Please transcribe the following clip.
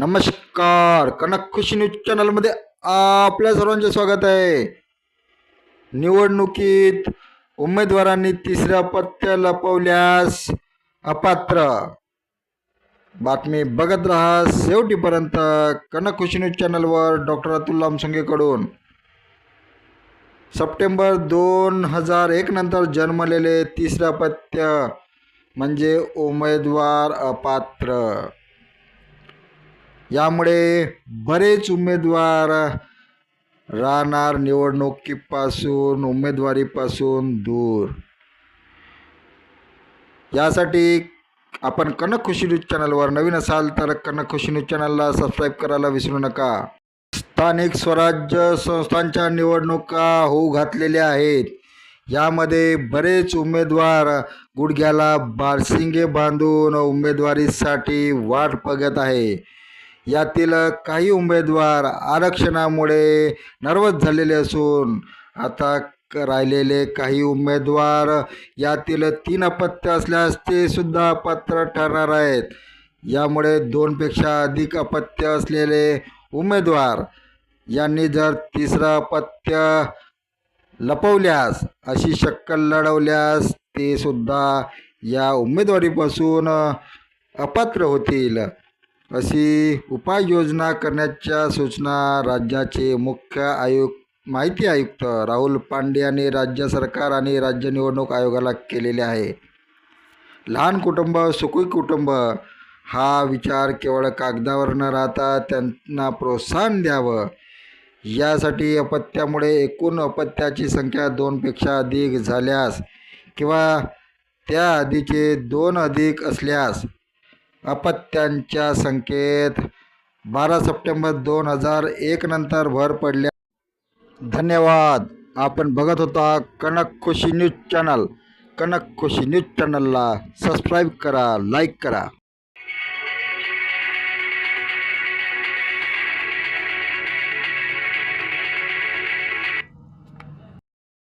नमस्कार कनक खुशी न्यूज चॅनलमध्ये आपल्या सर्वांचे स्वागत आहे. निवडणुकीत उमेदवारांनी तिसऱ्या पत्त्या लपवल्यास अपात्र. बातमी बघत राहा शेवटीपर्यंत कनक खुशी न्यूज चॅनलवर डॉक्टर अतुल लामसंगेकडून. सप्टेंबर दोन हजार एक नंतर जन्मलेले तिसऱ्या पत्त्य म्हणजे उमेदवार अपात्र. यामुळे बरेच उमेदवार राहणार निवडणुकीपासून उमेदवारीपासून दूर. यासाठी आपण कनक खुशी न्यूज चॅनलवर नवीन असाल तर कनक खुशी न्यूज चॅनलला सबस्क्राईब करायला विसरू नका. स्थानिक स्वराज्य संस्थांच्या निवडणुका होऊ घातलेल्या आहेत. यामध्ये बरेच उमेदवार गुडघ्याला बारसिंगे बांधून उमेदवारीसाठी वाट बघत आहे. यातील काही उमेदवार आरक्षणामुळे नर्वस झालेले असून आता क- राहिलेले काही उमेदवार यातील तीन अपत्य असल्यास ते सुद्धा पात्र ठरणार आहेत. यामुळे दोनपेक्षा अधिक अपत्य असलेले उमेदवार यांनी जर तिसरं अपत्य लपवल्यास अशी शक्कल लढवल्यास ते सुद्धा या उमेदवारीपासून अपात्र होतील. अशी उपाययोजना करण्याच्या सूचना राज्याचे मुख्य आयुक्त माहिती आयुक्त राहुल पांडे यांनी राज्य सरकार आणि राज्य निवडणूक आयोगाला केलेले आहे. लहान कुटुंब सुखी कुटुंब हा विचार केवळ कागदावर न राहता त्यांना प्रोत्साहन द्यावं. यासाठी अपत्यामुळे एकूण अपत्याची संख्या दोनपेक्षा अधिक झाल्यास किंवा त्या आधीचे दोन अधिक असल्यास अपत्यांच्या संख्येत बारा सप्टेंबर दोन हजार एक नंतर भर पडल्या. धन्यवाद. आपण बघत होता Kanak Khushi news channel. Kanak Khushi news चॅनलला सबस्क्राईब करा लाईक करा.